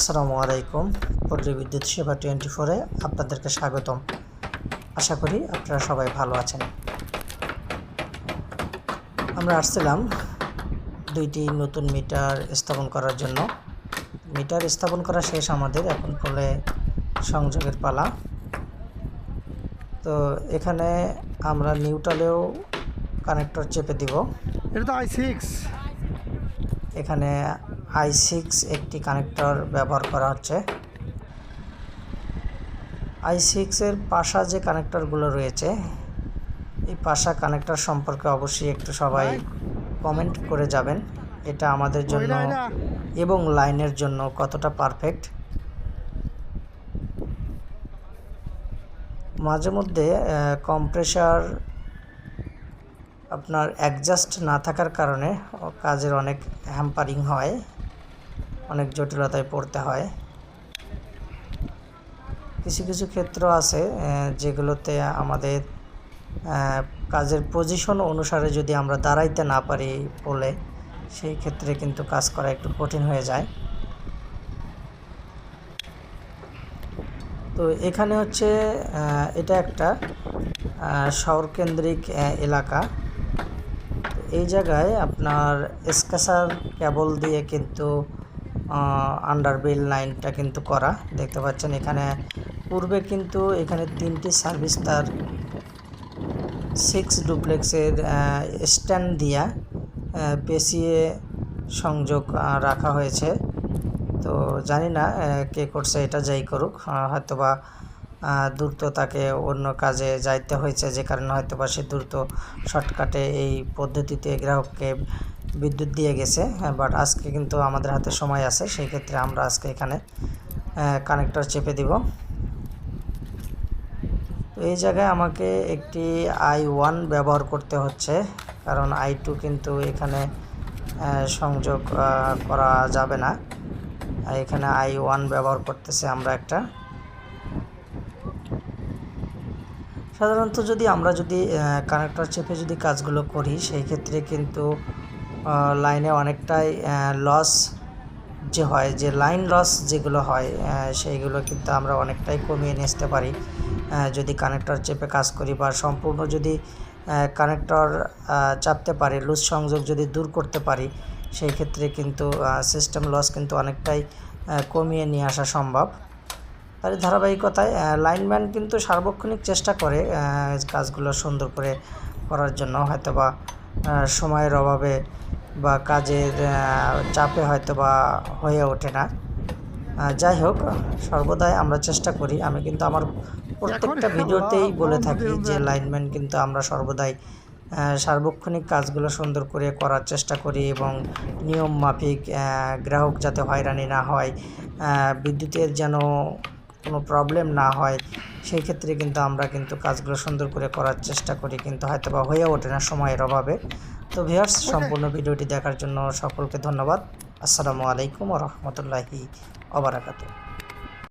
আসসালামু আলাইকুম। পল্লী বিদ্যুৎ সেবা টোয়েন্টি ফোরে আপনাদেরকে স্বাগতম। আশা করি আপনারা সবাই ভালো আছেন। আমরা আসছিলাম দুইটি নতুন মিটার স্থাপন করার জন্য। মিটার স্থাপন করা শেষ আমাদের এখন ফলে সংযোগের পালা। তো এখানে আমরা নিউটালেও কানেক্টর চেপে দিব। এটা তো আই সিক্স। এখানে আই সিক্স একটি কানেক্টর ব্যবহার করা হচ্ছে। আই সিক্সের পাশা যে কানেক্টরগুলো রয়েছে এই পাশা কানেক্টর সম্পর্কে অবশ্যই একটু সবাই কমেন্ট করে যাবেন। এটা আমাদের জন্য এবং লাইনের জন্য কতটা পারফেক্ট। মাঝে মধ্যে কম্প্রেসার আপনার অ্যাডজাস্ট না থাকার কারণে কাজের অনেক হ্যাম্পারিং হয়। অনেক জটিলতায় পড়তে হয়। কিছু কিছু ক্ষেত্র আছে যেগুলোতে আমাদের কাজের পজিশন অনুসারে যদি আমরা দাঁড়াইতে না পারি বলে, সেই ক্ষেত্রে কিন্তু কাজ করা একটু কঠিন হয়ে যায়। তো এখানে হচ্ছে এটা একটা শহরকেন্দ্রিক এলাকা। এই জায়গায় আপনার স্কেসার কেবল দিয়ে কিন্তু আন্ডারবিল লাইনটা কিন্তু করা। দেখতে পাচ্ছেন এখানে পূর্বে কিন্তু এখানে তিনটি সার্ভিস তার সিক্স ডুপ্লেক্সের স্ট্যান্ড দিয়া পেশিয়ে সংযোগ রাখা হয়েছে। তো জানি না কে করছে, এটা যাই করুক। হয়তোবা দ্রুত তাকে অন্য কাজে যাইতে হয়েছে, যে কারণে হয়তো বা সে দ্রুত শর্টকাটে এই পদ্ধতিতে গ্রাহককে বিদ্যুৎ দিয়ে গেছে। বাট আজকে কিন্তু আমাদের হাতে সময় আছে, সেই ক্ষেত্রে আমরা আজকে এখানে কানেক্টর চেপে দিব। এই জায়গায় আমাকে একটি আই ওয়ান ব্যবহার করতে হচ্ছে, কারণ আই টু কিন্তু এখানে সংযোগ করা যাবে না। এখানে আই ওয়ান ব্যবহার করতেছে আমরা একটা। সাধারণত যদি আমরা যদি কানেক্টর চেপে যদি কাজগুলো করি, সেই ক্ষেত্রে কিন্তু লাইনে অনেকটাই লস যে হয়, যে লাইন লস যেগুলো হয় সেইগুলো কিন্তু আমরা অনেকটাই কমিয়ে নিয়ে আসতে পারি। যদি কানেক্টর চেপে কাজ করি বা সম্পূর্ণ যদি কানেক্টর চাপতে পারি লুজ সংযোগ যদি দূর করতে পারি, সেই ক্ষেত্রে কিন্তু সিস্টেম লস কিন্তু অনেকটাই কমিয়ে নিয়ে আসা সম্ভব। তার ধারাবাহিকতায় লাইনম্যান কিন্তু সার্বক্ষণিক চেষ্টা করে কাজগুলো সুন্দর করে করার জন্য। হয়তো বা সময়ের অভাবে বা কাজের চাপে হয়তো বা হয়ে ওঠে না। যাই হোক সর্বদাই আমরা চেষ্টা করি। আমি কিন্তু আমার প্রত্যেকটা ভিডিওতেই বলে থাকি যে লাইনম্যান কিন্তু আমরা সর্বদাই সার্বক্ষণিক কাজগুলো সুন্দর করে করার চেষ্টা করি এবং নিয়ম মাফিক গ্রাহক যাতে হয়রানি না হয় বিদ্যুতের যেন কোনো প্রবলেম না হয় সেই ক্ষেত্রে কিন্তু আমরা কিন্তু কাজগুলো সুন্দর করে করার চেষ্টা করি। কিন্তু হয়তো বা হয়ে ওঠে না সময়ের অভাবে। তো ভিউয়ার্স সম্পূর্ণ ভিডিওটি দেখার জন্য সকলকে ধন্যবাদ। আসসালামু আলাইকুম রহমতুল্লাহি ওবরাকাতু